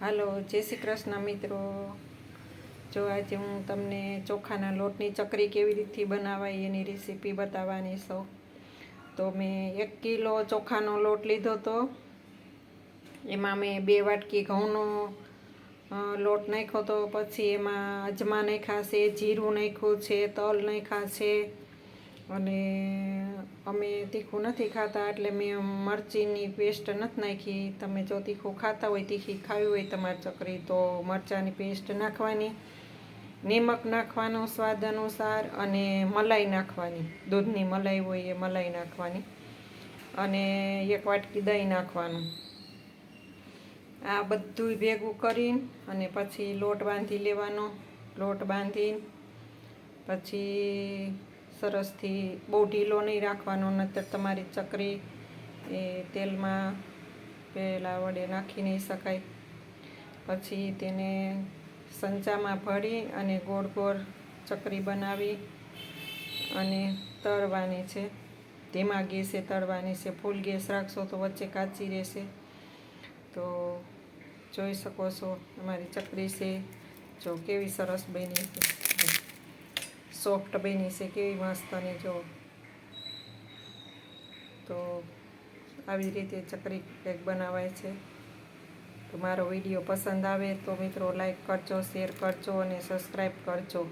હાલો, જય શ્રી કૃષ્ણ મિત્રો. જો આજે હું તમને ચોખાના લોટની ચકરી કેવી રીતથી બનાવાય એની રેસીપી બતાવવાની છું. તો મેં એક કિલો ચોખાનો લોટ લીધો તો એમાં મેં બે વાટકી ઘઉંનો લોટ નાખ્યો તો પછી એમાં અજમા નાખ્યા છે, જીરું નાખ્યું છે, તલ નાખ્યા છે અને અમે તીખું નથી ખાતા એટલે મેં મરચીની પેસ્ટ નથી નાખી. તમે જો તીખું ખાતા હોય, તીખી ખાવી હોય તમારી ચકરી, તો મરચાંની પેસ્ટ નાખવાની, નિમક નાખવાનો, સ્વાદ અનુસાર અને મલાઈ નાખવાની. દૂધની મલાઈ હોય એ મલાઈ નાખવાની અને એક વાટકી દહીં નાખવાનું. આ બધું ભેગું કરીને અને પછી લોટ બાંધી લેવાનો. લોટ બાંધીને પછી સરસથી બહુ ઢીલો નહીં રાખવાનો, નહીંતર તમારી ચકરી એ તેલમાં પહેલા વડે નાખી નહીં શકાય. પછી તેને સંચામાં ભરી અને ગોળ ગોળ ચકરી બનાવી અને તળવાની છે. ધીમા ગેસે તળવાની છે. ફૂલ ગેસ રાખશો તો વચ્ચે કાચી રહેશે. તો જોઈ શકો છો, અમારી ચકરી છે. જો કેવી સરસ બની છે. સોફ્ટ બની છે કેવી મસ્તની જો. તો આવી રીતે ચકરી કેક બનાવાય છે. તો મારો વીડિયો પસંદ આવે તો મિત્રો લાઈક કરજો શેર કરજો અને સબસ્ક્રાઈબ કરજો.